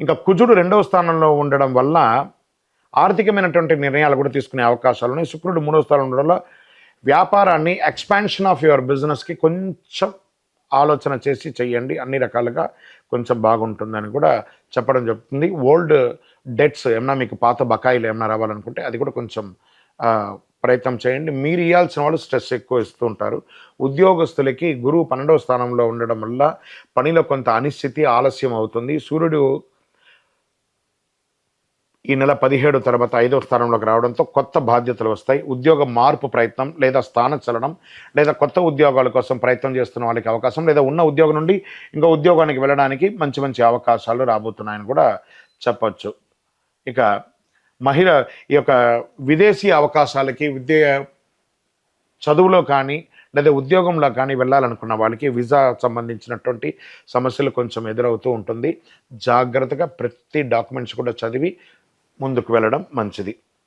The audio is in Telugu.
ఇంకా కుజుడు రెండవ స్థానంలో ఉండడం వల్ల ఆర్థికమైనటువంటి నిర్ణయాలు కూడా తీసుకునే అవకాశాలు ఉన్నాయి. శుక్రుడు మూడవ స్థానంలో ఉండడం వల్ల వ్యాపారాన్ని ఎక్స్పాన్షన్ ఆఫ్ యువర్ బిజినెస్కి కొంచెం ఆలోచన చేసి చేయండి అన్ని రకాలుగా కొంచెం బాగుంటుందని కూడా చెప్పడం చెప్తుంది ఓల్డ్ డెట్స్ ఏమన్నా మీకు పాత బకాయిలు ఏమన్నా రావాలనుకుంటే అది కూడా కొంచెం ప్రయత్నం చేయండి. మీరు ఇవ్వాల్సిన వాళ్ళు స్ట్రెస్ ఎక్కువ ఇస్తూ ఉంటారు. ఉద్యోగస్తులకి గురువు పన్నెండవ స్థానంలో ఉండడం వల్ల పనిలో కొంత అనిశ్చితి ఆలస్యం అవుతుంది. సూర్యుడు ఈ నెల పదిహేడు తర్వాత ఐదవ స్థానంలోకి రావడంతో కొత్త బాధ్యతలు వస్తాయి. ఉద్యోగ మార్పు ప్రయత్నం లేదా స్థాన చలనం లేదా కొత్త ఉద్యోగాల కోసం ప్రయత్నం చేస్తున్న వాళ్ళకి అవకాశం లేదా ఉన్న ఉద్యోగం నుండి ఇంకో ఉద్యోగానికి వెళ్ళడానికి మంచి మంచి అవకాశాలు రాబోతున్నాయని కూడా చెప్పచ్చు. ఇక మహిళ ఈ యొక్క విదేశీ అవకాశాలకి విద్య చదువులో కానీ లేదా ఉద్యోగంలో కానీ వెళ్ళాలనుకున్న వాళ్ళకి వీసా సంబంధించినటువంటి సమస్యలు కొంచెం ఎదురవుతూ ఉంటుంది. జాగ్రత్తగా ప్రతి డాక్యుమెంట్స్ కూడా చదివి ముందుకు వెళ్ళడం మంచిది.